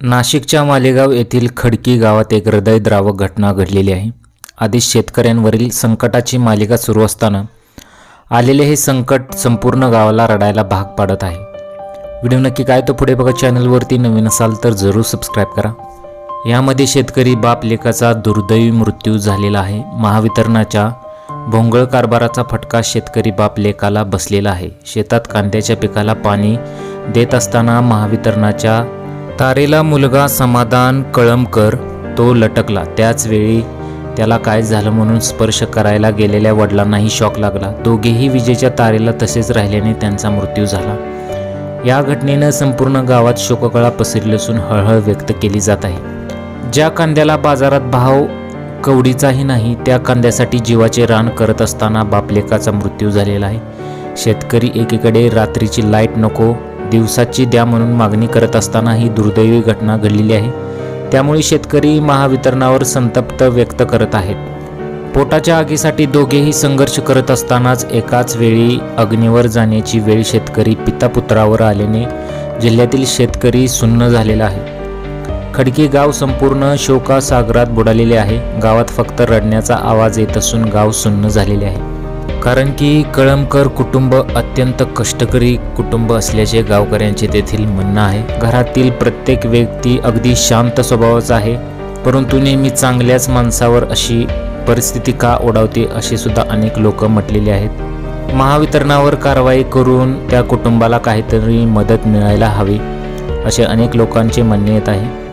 नाशिकच्या मालेगाव येथील खडकी गावात एक हृदयद्रावक घटना घडलेली आहे. आधीच शेतकऱ्यांवरील संकटाची मालिका सुरू असताना आलेले हे संकट संपूर्ण गावाला रडायला भाग पाडत आहे. व्हिडिओ नक्की काय तो पुढे बघा चॅनलवरती नवीन असाल तर जरूर सबस्क्राईब करा. यामध्ये शेतकरी बाप लेखाचा दुर्दैवी मृत्यू झालेला आहे. महावितरणाच्या भोंगळ कारभाराचा फटका शेतकरी बाप लेखाला बसलेला आहे. शेतात कांद्याच्या पिकाला पाणी देत असताना महावितरणाच्या तारेला मुलगा समाधान कळमकर तो लटकला. त्याचवेळी त्याला काय झालं म्हणून स्पर्श करायला गेलेल्या वडिलांनाही शॉक लागला. दोघेही विजेच्या तारेला तसेच राहिल्याने त्यांचा मृत्यू झाला. या घटनेनं संपूर्ण गावात शोककळा पसरली असून हळहळ व्यक्त केली जात आहे. ज्या कांद्याला बाजारात भाव कवडीचाही नाही त्या कांद्यासाठी जीवाचे रान करत असताना बापलेकाचा मृत्यू झालेला आहे. शेतकरी एकीकडे रात्रीची लाइट नको दिवसाची द्या म्हणून मागणी करत असताना ही दुर्दैवी घटना घडलेली आहे. त्यामुळे शेतकरी महावितरणावर संतप्त व्यक्त करत आहेत. पोटाच्या आगीसाठी दोघेही संघर्ष करत असतानाच एकाच वेळी अग्नीवर जाण्याची वेळ शेतकरी पितापुत्रावर आल्याने जिल्ह्यातील शेतकरी सुन्न झालेला आहे. खडकी गाव संपूर्ण शोकासागरात बुडालेले आहे. गावात फक्त रडण्याचा आवाज येत असून गाव सुन्न झालेले आहे. कारण की कळमकर कुटुंब अत्यंत कष्टकरी कुटुंब असल्याचे गावकऱ्यांचे तेथील म्हणणं आहे. घरातील प्रत्येक व्यक्ती अगदी शांत स्वभावाचा आहे परंतु नेहमी चांगल्याच माणसावर अशी परिस्थिती का ओढावते असे सुद्धा अनेक लोक म्हटलेले आहेत. महावितरणावर कारवाई करून त्या कुटुंबाला काहीतरी मदत मिळायला हवी असे अनेक लोकांचे म्हणणे येत आहे.